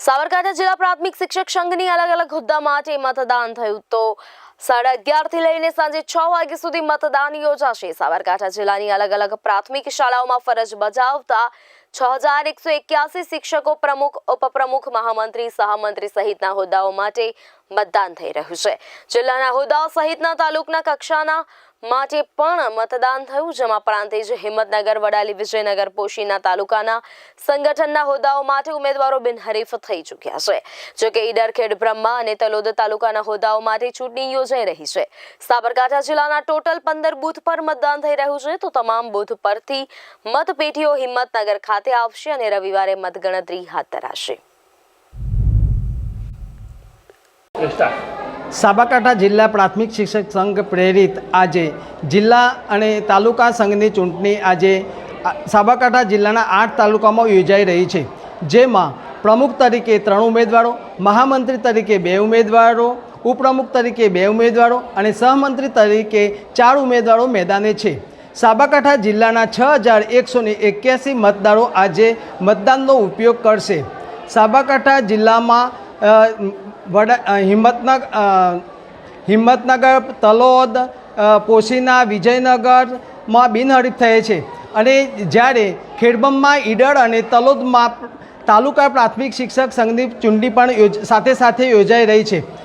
સાબરકાંઠા જિલ્લા પ્રાથમિક શિક્ષક સંઘની અલગ અલગ હોદ્દા માટે મતદાન થયું. તો સાડા અગિયારથી લઈને સાંજે છ વાગ્યા સુધી મતદાન યોજાશે. સાબરકાંઠા જિલ્લાની અલગ અલગ પ્રાથમિક શાળાઓમાં ફરજ બજાવતા છ હજાર એકસો એક્યાસી શિક્ષકો પ્રમુખ, ઉપપ્રમુખ, મહામંત્રી, સહમંત્રી સહિતના હોદ્દાઓ માટે મતદાન થઈ રહ્યું છે. જિલ્લાના હોદ્દાઓ સહિતના તાલુકના કક્ષાના માટે પણ મતદાન થયું, જેમાં પ્રાંતિજ હિંમતનગર, વડાલી, વિજયનગર, પોશીના તાલુકાના સંગઠનના હોદ્દાઓ માટે ઉમેદવારો બિનહરીફ થઈ ચૂક્યા છે. જોકે ઈડરખેડ, બ્રહ્મા અને તલોદ તાલુકાના હોદ્દાઓ માટે ચૂંટણી યોજાઈ રહી છે. સાબરકાંઠા જિલ્લાના ટોટલ પંદર બૂથ પર મતદાન થઈ રહ્યું છે. તો તમામ બૂથ પરથી મતપેટીઓ હિંમતનગર ખાતે આવશે અને રવિવારે મતગણતરી હાથ ધરાશે. સાબરકાંઠા જિલ્લા પ્રાથમિક શિક્ષક સંઘ પ્રેરિત આજે જિલ્લા અને તાલુકા સંઘની ચૂંટણી આજે સાબરકાંઠા જિલ્લાના આઠ તાલુકામાં યોજાઈ રહી છે. જેમાં પ્રમુખ તરીકે ત્રણ ઉમેદવારો, મહામંત્રી તરીકે બે ઉમેદવારો, ઉપપ્રમુખ તરીકે બે ઉમેદવારો અને સહમંત્રી તરીકે ચાર ઉમેદવારો મેદાને છે. સાબરકાંઠા જિલ્લાના છ હજાર એકસો એક્યાસી મતદારો આજે મતદાનનો ઉપયોગ કરશે. સાબરકાંઠા જિલ્લામાં વડા હિંમતનગર હિંમતનગર, તલોદ પોશીના વિજયનગરમાં બિનહરીફ થયે છે. અને જ્યારે ખેડબમમાં ઈડર અને તલોદમાં તાલુકા પ્રાથમિક શિક્ષક સંઘની ચૂંટણી પણ યોજ, સાથે સાથે યોજાઈ રહી છે.